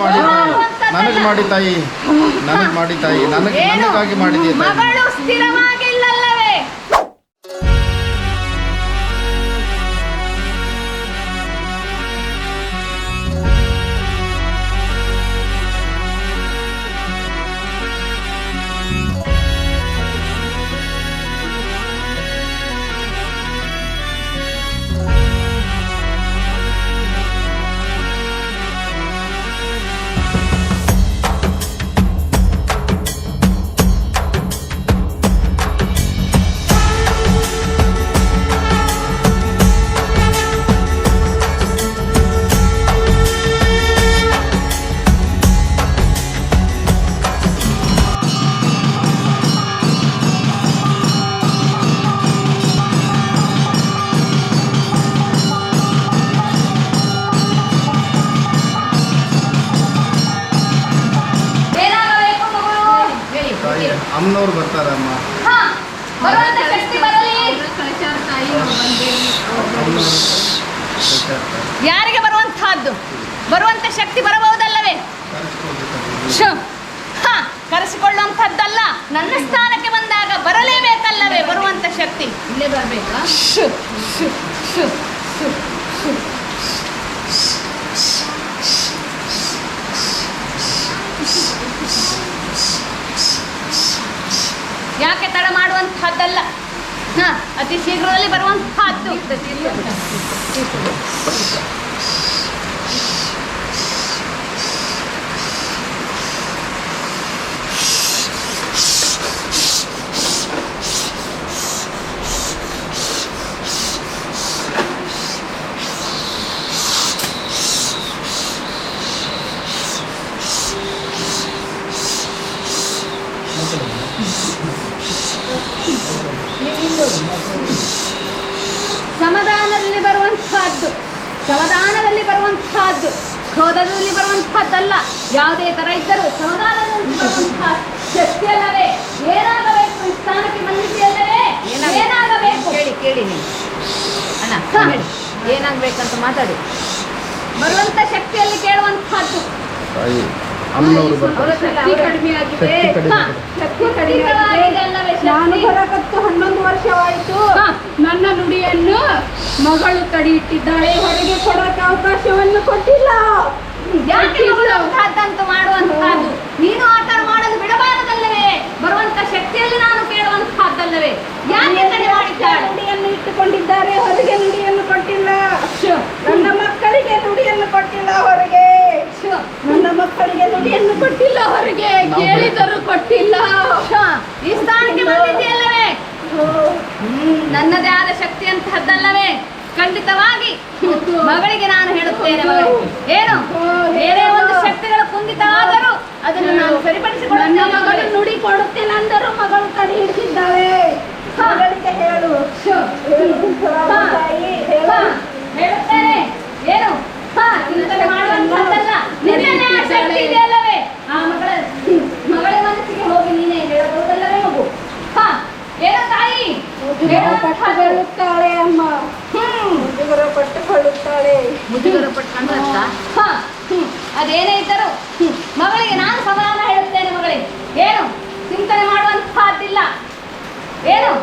ಮಾಡಿ ನನಗೆ ಮಾಡಿ ತಾಯಿ. ನನಗೆ ಮಾಡಿ ತಾಯಿ. ನನಗೆ ನನಗಾಗಿ ಮಾಡಿದೀಯ ತಾಯಿ. ಕಳಿಸ್ತಾರೆ. ಯಾರಿಗೆ ಬರುವಂತಹದ್ದು? ಬರುವಂತ ಶಕ್ತಿ ಬರಬಹುದಲ್ಲವೇ? ಕರೆಸಿಕೊಳ್ಳುವಂತಹದ್ದಲ್ಲ ಶು ಹಾ ಕರೆಸಿಕೊಳ್ಳುವಂಥದ್ದಲ್ಲ ನನ್ನ ಸ್ಥಾನಕ್ಕೆ ಬಂದಾಗ ಬರಲೇಬೇಕಲ್ಲವೇ ಬರುವಂತ ಶಕ್ತಿ? ಇಲ್ಲೇ ಬರ್ಬೇಕಾ ಶು ಶು ಶು ಶು ಶು ಯಾಕೆ ತಡ ಮಾಡುವಂತಹದ್ದಲ್ಲ ಹಾ ಅತಿ ಶೀಘ್ರದಲ್ಲಿ ಬರುವಂತಹದ್ದು ಸಮಾಧಾನದಲ್ಲಿ ಬರುವಂತಹದ್ದು ಸಮಾಧಾನದಲ್ಲಿ ಬರುವಂತಹದ್ದು ಕ್ರೋಧದಲ್ಲಿ ಬರುವಂತಹದ್ದಲ್ಲ. ಯಾವುದೇ ತರ ಇದ್ದರೂ ಸಮಾಧಾನದಲ್ಲಿ ಬರುವಂತಹ ಶಕ್ತಿ ಅಲ್ಲವೇ ಏನಾಗಬೇಕು? ಈ ಸ್ಥಾನಕ್ಕೆ ಬಂದಿದೆಯಲ್ಲವೇ ಏನಾಗಬೇಕು? ಕೇಳಿ ಕೇಳಿ ನೀವು. ಅಣ್ಣ ಏನಾಗ್ಬೇಕಂತ ಮಾತಾಡಿ. ಬರುವಂತ ಶಕ್ತಿಯಲ್ಲಿ ಕೇಳುವಂತಹದ್ದು. ಅಮ್ಮನವರು ಅವರ ಬರ್ತಾರೆ. ಶಕ್ತಿ ಕಡಿಮೆ ಆಗಿದೆ. ಶಕ್ತಿ ಕಡಿಮೆ ಹಾ, ಆಗಿದೆ. ಶಕ್ತಿ ನಾನು ಬರಕತ್ತು ಹನ್ನೊಂದು ವರ್ಷವಾಯಿತು. ನನ್ನ ನುಡಿಯನ್ನು ಮಗಳು ತಡಿ ಇಟ್ಟಿದ್ದಾಳೆ. ಹೊರಗೆ ಕೊಡಕ್ಕೆ ಅವಕಾಶವನ್ನು ಕೊಟ್ಟಿಲ್ಲ. ಯಾಕೆ ಮಗಳು ಅಂತ ಮಾಡುವಂತಹದ್ದು ನೀನು ಆ ತರ ಮಾಡಲು ಬಿಡಬಾರದಲ್ಲವೇ? ಬರುವಂತ ಶಕ್ತಿಯಲ್ಲಿ ನಾನು ಕೇಳುವಂತಹದ್ದಲ್ಲವೇ ಯಾಕೆ ತಡೆ ಮಾಡಿದ್ದಾಳೆ? ನುಡಿಯನ್ನು ಇಟ್ಟುಕೊಂಡಿದ್ದಾರೆ. ಹೊರಗೆ ನುಡಿಯನ್ನು ಕೊಟ್ಟಿಲ್ಲ ನನ್ನ ಮಕ್ಕಳಿಗೆ ನುಡಿಯನ್ನು ಕೊಟ್ಟಿಲ್ಲ ಹೊರಗೆ ಶು, ನನ್ನ ಮಕ್ಕಳಿಗೆ ನುಡಿಯನ್ನು ಕೊಟ್ಟಿಲ್ಲ ಹೊರಗೆ ಕೊಟ್ಟಿಲ್ಲ. ಈ ಸ್ಥಾನಕ್ಕೆ ಬಂದಿದೆಯಲ್ಲವೇ ನನ್ನದೇ ಆದ ಶಕ್ತಿ ಅಂತಹದ್ದಲ್ಲವೇ? ಖಂಡಿತವಾಗಿ. ಮಗಳಿಗೆ ನಾನು ಹೇಳುತ್ತೇನೆ ಏನು? ಬೇರೆ ಒಂದು ಶಕ್ತಿಗಳು ಕುಂದಿತವಾದರೂ ಅದನ್ನು ನಾನು ಸರಿಪಡಿಸಿಕೊಳ್ಳುತ್ತೇನೆ ಮಗಳು. ನುಡಿ ಕೊಡುತ್ತೇನೆ ಅಂದರೂ ಮಗಳು ತಡೆ ಹಿಡಿದಿದ್ದಾಳೆ. ಹೇಳು. ಹೇಳುತ್ತೇನೆ ಏನು ಹಾ ಚಿಂತನೆ ಮಾಡುವಂತದ್ದಲ್ಲ ನಿನ್ನೆ ಆ ಶಕ್ತಿ ಇದೆಯಲ್ಲವೇ ಆ ಮಗಳ ಮಗಳ ಮನಸ್ಸಿಗೆ ಹೋಗಿ ನೀನೇ ಹೇಳಬಹುದಲ್ಲವೇ ಮಗು ಹಾ ಏನು ತಾಯಿ ಮುಜುಗರ ಪಟ್ಟುಕೊಳ್ಳುತ್ತಾಳೆ ಅಮ್ಮ. ಹ್ಮ್. ಮುಜುಗರ ಪಟ್ಟುಕೊಳ್ಳುತ್ತಾಳೆ ಮುಜುಗರ ಹ್ಮ್. ಅದೇನೇ ಇದ್ದರೂ ಹ್ಮ್. ಮಗಳಿಗೆ ನಾನು ಸಮಾಧಾನ ಹೇಳುತ್ತೇನೆ ಮಗಳಿಗೆ ಏನು? ಚಿಂತನೆ ಮಾಡುವಂತಹದ್ದಿಲ್ಲ ಏನು?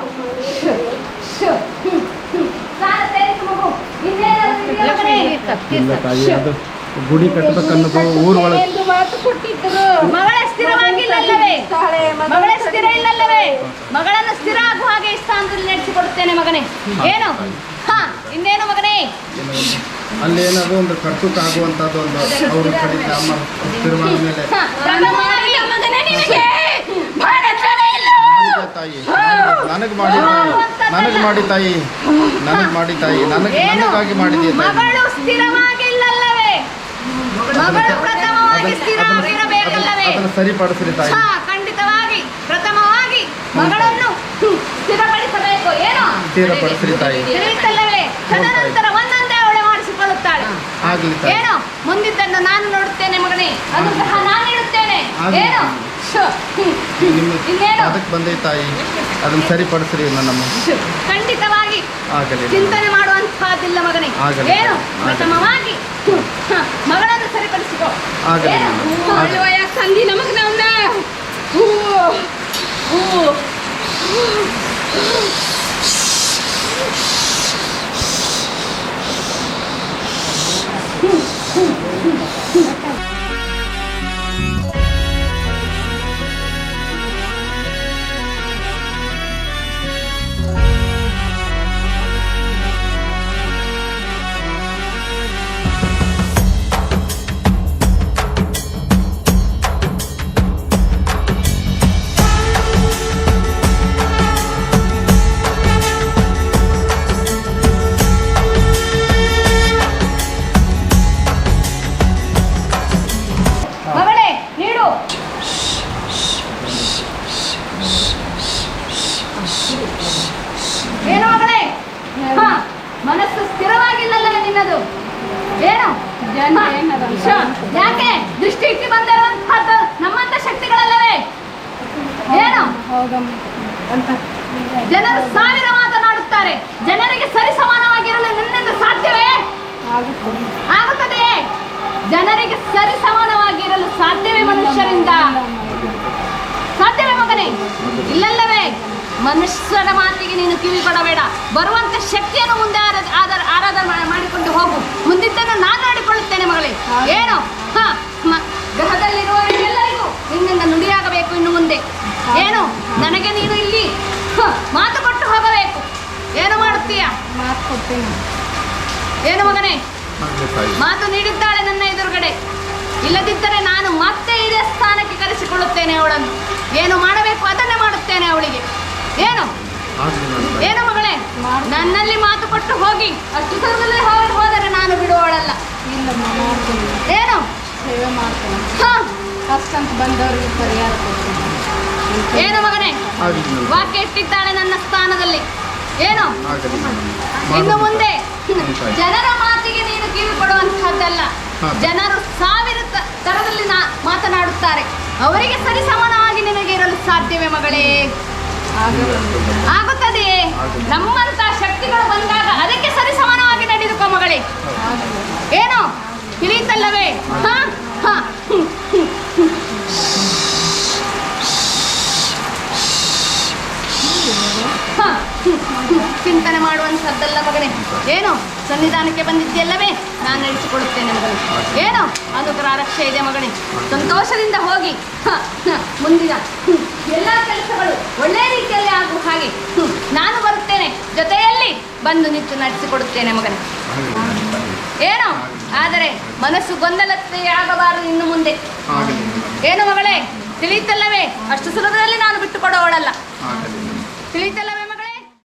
ಶು, ಶು, ಹ್ಮ್, ಹ್ಮ್. ಸಾಲ ಸೇರಿಸು ಮಗು. ಇನ್ನೇನಾದ್ರು ಗುಡಿ ಕಟ್ಟಬೇಕನ್ನೋದು ಊರ್ ಒಳಗೆ ಮಗಳನ್ನು ಸ್ಥಿರ ಆಗುವ ಹಾಗೆ ಈ ಸ್ಥಾನದಲ್ಲಿ ನಡೆಸಿಕೊಡುತ್ತೇನೆ ಮಗನೇ. ಏನು? ಹಾ ಇನ್ನೇನು ಮಗನೇ? ಅಲ್ಲಿ ಏನಾದ್ರು ಒಂದು ಕರ್ತುಕ ಆಗುವಂತದ್ದು ಒಂದು ಅವ್ರ ಅಮ್ಮ ಮೇಲೆ. ತಾಯಿ. ನನಗೆ ಮಾಡಿ ನನಗೆ ಮಾಡಿ ತಾಯಿ ನನಗೆ ಮಾಡಿ ತಾಯಿ ನನಗೆ ನನಗಾಗಿ ಮಾಡಿದೀಯ ತಾಯಿ ಮಗಳು ಸ್ಥಿರವಾಗಿಲ್ಲಲ್ಲವೇ ಮಗಳು ಪ್ರಥಮವಾಗಿ ಅದನ್ನ- ಸ್ಥಿರವಾಗಿರಬೇಕಲ್ಲವೇ ಅದನ್ನ ಸರಿಪಡಿಸ್ರಿ ತಾಯಿ. ಹಾ ಖಂಡಿತವಾಗಿ ಪ್ರಥಮವಾಗಿ ಮಗಳನ್ನು ಸ್ಥಿರಪಡಿಸಬೇಕು ಏನು? ಸ್ಥಿರಪಡಿಸ್ರಿ ತಾಯಿ. ತಿಳಿಯುತ್ತಲ್ಲವೇ ತದನಂತರ ಒಂದೊಂದೇ ಅವಳೆ ಮಾಡಿಸಿಕೊಳ್ಳುತ್ತಾಳೆ. ಆಗ್ಲಿ ತಾಯಿ. ಏನು? ಮುಂದಿದ್ದನ್ನು ನಾನು ನೋಡುತ್ತೇನೆ ಮಗನೇ. ಅದು ಸಹ ನಾನು ಇಡುತ್ತೇನೆ ಆಗ್ಲಿ. ಏನು? ನಿಮ್ಮ? ಅದಕ್ಕೆ ಬಂದೆ ತಾಯಿ ಅದನ್ನು ಸರಿಪಡಿಸ್ರಿ ನಮ್ಮ ಖಂಡಿತವಾಗಿ ಆಗಲಿ ಚಿಂತನೆ ಮಾಡುವಂತಹದ್ದಿಲ್ಲ ಮಗನೇ. ಏನು. ಪ್ರಥಮವಾಗಿ ಮಗಳನ್ನು ಸರಿಪಡಿಸಿಕೋ ಆಗಲಿ ಏನು? ಮೇಡಮ್. ಆಗಲಿ. ಅಳುವ ಯಾಕೆ ತಂದಿ ನಮಗ್ ನಮ್ನ ಹೂ ಹೂ ಏನು ಮಗಳೇ ಹ, ಮನಸ್ಸು ಸ್ಥಿರವಾಗಿಲ್ಲಲ್ಲ ನಿನ್ನದು. ಏನು? ಯಾಕೆ? ದೃಷ್ಟಿ ಇಟ್ಟು ಬಂದಿರುವಂತಹದ್ದು ನಮ್ಮಂತ ಶಕ್ತಿಗಳಲ್ಲವೇ? ಏನು ಜನರು ಸಾವಿರ ಮಾತನಾಡುತ್ತಾರೆ ಜನರಿಗೆ ಸರಿ ಸಮಾನವಾಗಿರಲು ನಿನ್ನಿಂದ ಸಾಧ್ಯವೇ? ಆಗುತ್ತೆ ಆಗುತ್ತದೆಯೇ? ಜನರಿಗೆ ಸರಿ ಸಮಾನವಾಗಿರಲು ಸಾಧ್ಯವೇ ಮನುಷ್ಯರಿಂದ? ಇಲ್ಲಲ್ಲವೇ? ಮನುಷ್ಯರ ಮಾತಿಗೆ ನೀನು ಕಿವಿ ಕೊಡಬೇಡ. ಬರುವಂತ ಶಕ್ತಿಯನ್ನು ಮುಂದೆ ಆರಾಧನೆ ಮಾಡಿಕೊಂಡು ಹೋಗು. ಮುಂದಿದ್ದನ್ನು ನಾನು ನೋಡಿಕೊಳ್ಳುತ್ತೇನೆ ಮಗಳೇ. ಏನು? ಹ ಮ- ಗ್ರಹದಲ್ಲಿರುವ ಎಲ್ಲರಿಗೂ ನಿನ್ನಿಂದ ನುಡಿಯಾಗಬೇಕು ಇನ್ನು ಮುಂದೆ. ಏನು? ನನಗೆ ನೀನು ಇಲ್ಲಿ ಮಾತು ಕೊಟ್ಟು ಹೋಗಬೇಕು. ಏನು ಮಾಡುತ್ತೀಯ? ಮಾತು ಕೊಡ್ತೇನೆ. ಏನು ಮಗನೇ? ಮಾತು ನೀಡಿದ್ದಾಳೆ ನನ್ನ ಎದುರುಗಡೆ. ಇಲ್ಲದಿದ್ದರೆ ನಾನು ಮತ್ತೆ ಇದೇ ಸ್ಥಾನಕ್ಕೆ ಕರೆಸಿಕೊಳ್ಳುತ್ತೇನೆ ಅವಳನ್ನು. ಏನು ಮಾಡಬೇಕು ಅದನ್ನೇ ಮಾಡುತ್ತೇನೆ ಅವಳಿಗೆ. ಏನು? ಏನು ಮಗಳೇ? ನನ್ನಲ್ಲಿ ಮಾತು ಕೊಟ್ಟು ಹೋಗಿ. ಅಷ್ಟು ಸಲದಲ್ಲಿ ಹೋಗಿ ಹೋದರೆ ನಾನು ಬಿಡುವವಳಲ್ಲ. ಏನು? ಬಂದವರಿಗೆ ಪರಿಹಾರ ಏನು ಮಗನೇ? ವಾಕ್ಯ ಇಟ್ಟಿದ್ದಾಳೆ ನನ್ನ ಸ್ಥಾನದಲ್ಲಿ. ಏನು? ಇನ್ನು ಮುಂದೆ ಜನರ ಮಾತಿಗೆ ನೀನು ಕಿವಿ ಕೊಡುವಂತಹದ್ದಲ್ಲ. ಜನರು ಸಾವಿರ ತರದಲ್ಲಿ ಮಾತನಾಡುತ್ತಾರೆ. ಅವರಿಗೆ ಸರಿ ಸಮಾನವಾಗಿ ನಿನಗೆ ಇರಲು ಸಾಧ್ಯವೇ ಮಗಳೇ? ಆಗುತ್ತದೆ. ನಮ್ಮಂತ ಶಕ್ತಿಗಳು ಬಂದಾಗ ಅದಕ್ಕೆ ಸರಿ ಸಮಾನವಾಗಿ ನಡೆದುಕೋ ಮಗಳೇ. ಏನು? ತಿಳಿಯುತ್ತಲ್ಲವೇ ಹ. ಹ. ಚಿಂತನೆ ಮಾಡುವಂಥದ್ದಲ್ಲ ಮಗನೇ. ಏನು? ಸನ್ನಿಧಾನಕ್ಕೆ ಬಂದಿದ್ದೆಲ್ಲವೇ ನಾನು ನಡೆಸಿಕೊಡುತ್ತೇನೆ ಮಗನೇ. ಏನು? ಅದು ರಕ್ಷೆ ಇದೆ ಮಗನೇ. ಸಂತೋಷದಿಂದ ಹೋಗಿ. ಮುಂದಿನ. ಎಲ್ಲ ಕೆಲಸಗಳು ಒಳ್ಳೆ ರೀತಿಯಲ್ಲಿ ಆಗುವ ಹಾಗೆ. ನಾನು ಬರುತ್ತೇನೆ. ಜೊತೆಯಲ್ಲಿ ಬಂದು ನಿಂತು ನಡೆಸಿಕೊಡುತ್ತೇನೆ ಮಗನೇ. ಏನು? ಆದರೆ ಮನಸ್ಸು ಗೊಂದಲಕ್ಕೆ ಆಗಬಾರದು ಇನ್ನು ಮುಂದೆ. ಏನು ಮಗಳೇ? ತಿಳಿಯುತ್ತಲ್ಲವೇ ಅಷ್ಟು ಸುಲಭದಲ್ಲಿ ನಾನು ಬಿಟ್ಟು ಕೊಡೋವಳಲ್ಲ ತಿಳಿತಲ್ಲವೇ ತಿಳಿಯುತ್ತಲ್ಲವೇ